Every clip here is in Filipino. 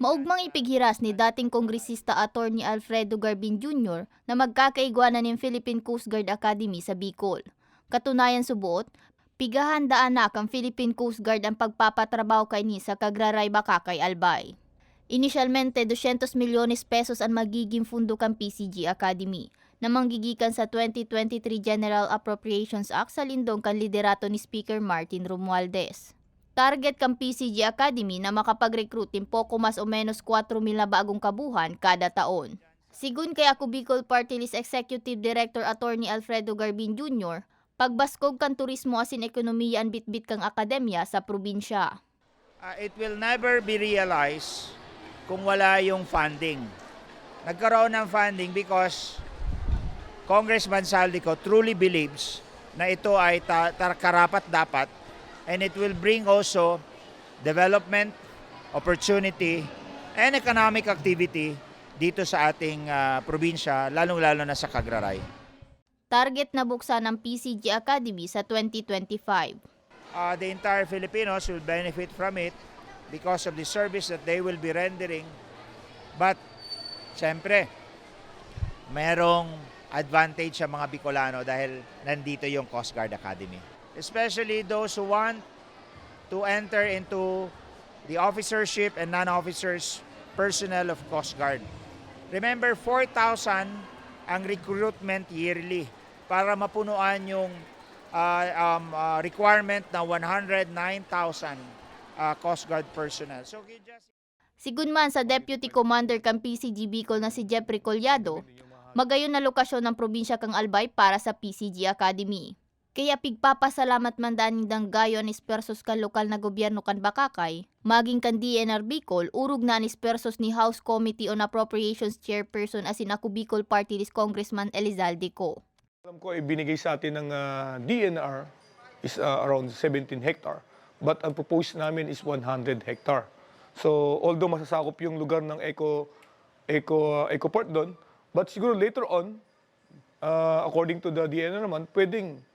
Maugmang ipighiras ni dating kongresista attorney Alfredo Garbin Jr. na magkakaigwanan ng Philippine Coast Guard Academy sa Bicol. Katunayan subuot, pigahandaan na kang Philippine Coast Guard ang pagpapatrabaho kay ni sa Kagraray Bakakay Albay. Inisyalmente, 200 milyones pesos ang magiging fundo kang PCG Academy na manggigikan sa 2023 General Appropriations Act sa lindong kan liderato ni Speaker Martin Romualdez. Target kang PCG Academy na makapag-recruit ng poko mas o menos 4 mil na bagong kabuhan kada taon. Sigun kay ako Bicol Party List Executive Director Attorney Alfredo Garbin Jr., pagbaskog kan turismo asin ekonomiya ang bitbit kang akademya sa probinsya. Uh, it will never be realized kung wala yung funding. Nagkaroon ng funding because Congressman Saldico truly believes na ito ay ta- ta- karapat dapat and it will bring also development, opportunity, and economic activity dito sa ating ah, probinsya, lalong-lalo na sa Kagraray. Target na buksan ang PCG Academy sa 2025. uh, the entire Filipinos will benefit from it because of the service that they will be rendering. But, siyempre, merong advantage sa mga Bicolano dahil nandito yung Coast Guard Academy. Especially those who want to enter into the officership and non-officers personnel of Coast Guard. Remember, 4,000 ang recruitment yearly para mapunuan yung uh, um, uh, requirement na 109,000 uh, Coast Guard personnel. So, just Sigun man sa Deputy Commander kang PCG Bicol na si Jeffrey Collado, magayon na lokasyon ng probinsya kang Albay para sa PCG Academy. Kaya pigpapasalamat man daning danggayo anis persos kan lokal na gobyerno kan Bakakay, maging kan DNR Bicol, urog na anis persos ni House Committee on Appropriations Chairperson asin ako Bicol Party List Congressman Elizalde Co. Alam ko, ibinigay sa atin ng ah, DNR is ah, around 17 hectare. But ang proposed namin is 100 hectare. So, although masasakop yung lugar ng Eco, Eco, ah, Eco Port doon, but siguro later on, ah, according to the DNR naman, pwedeng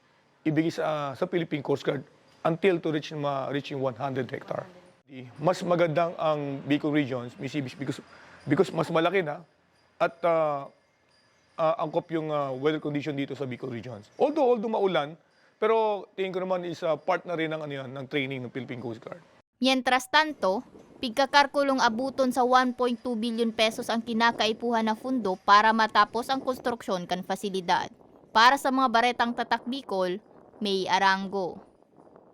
ibigay sa, sa Philippine Coast Guard until to reach ma, reaching 100 hectare. Di- Mas magandang ang Bicol regions, Mississippi, because, because mas malaki na at ah, uh, angkop yung ah, weather condition dito sa Bicol regions. Although, although maulan, pero tingin ko naman is ah, part na rin ng, ano yan, ng training ng Philippine Coast Guard. Mientras tanto, pigkakarkulong abuton sa 1.2 billion pesos ang kinakaipuhan na fundo para matapos ang konstruksyon kan fasilidad. Para sa mga baretang tatak Bicol, May Arango.